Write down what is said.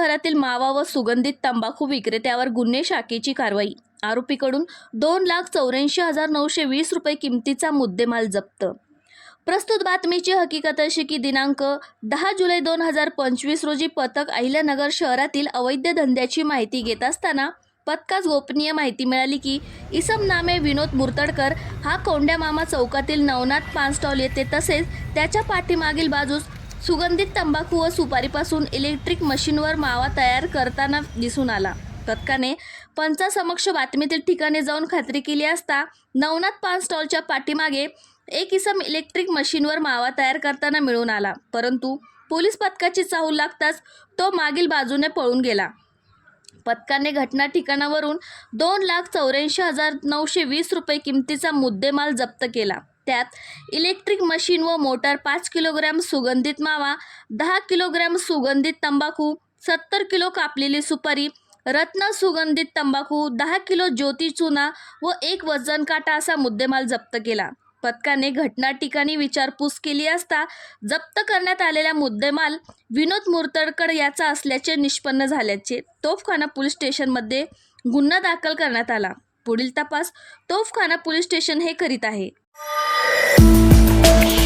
शहरातील मावा व सुगंधित तंबाखू विक्रेत्यावर गुन्हे शाखेची कारवाई. आरोपीकडून दोन लाख चौऱ्याऐंशी हजार नऊशे वीस रुपये किमतीचा मुद्देमाल जप्त. प्रस्तुत बातमीची हकीकत अशी की दिनांक दहा जुलै दोन हजार पंचवीस रोजी पथक अहिल्यानगर शहरातील अवैध धंद्याची माहिती घेत असताना पथकास गोपनीय माहिती मिळाली की इसम नामे विनोद मुर्तडकर हा कोंड्या मामा चौकातील नवनाथ पान स्टॉल येते तसेच त्याच्या पाठीमागील बाजूस सुगंधित तंबाखू व सुपारीपासून इलेक्ट्रिक मशीनवर मावा तयार करताना दिसून आला. पथकाने पंचासमक्ष बातमीतील ठिकाणी जाऊन खात्री केली असता नवनाथ पान स्टॉलच्या पाठीमागे एक इसम इलेक्ट्रिक मशीनवर मावा तयार करताना मिळून आला. परंतु पोलीस पथकाची चाहूल लागताच तो मागील बाजूने पळून गेला. पथकाने घटना ठिकाणावरून दोन लाख चौऱ्याऐंशी हजार नऊशे वीस रुपये किमतीचा मुद्देमाल जप्त केला. त्यात इलेक्ट्रिक मशीन व मोटर पाच किलोग्रॅम सुगंधित मावा दहा किलोग्रॅम सुगंधित तंबाखू सत्तर किलो कापलेली सुपारी रत्न सुगंधित तंबाखू दहा किलो ज्योती चुना व एक वजन काटा असा मुद्देमाल जप्त केला. पथकाने घटना ठिकाणी विचारपूस केली असता जप्त करण्यात आलेला मुद्देमाल विनोद मुर्तडकर याचा असल्याचे निष्पन्न झाल्याचे तोफखाना पोलीस स्टेशनमध्ये गुन्हा दाखल करण्यात आला. पुढील तपास तोफखाना पोलीस स्टेशन हे करीत आहे. Música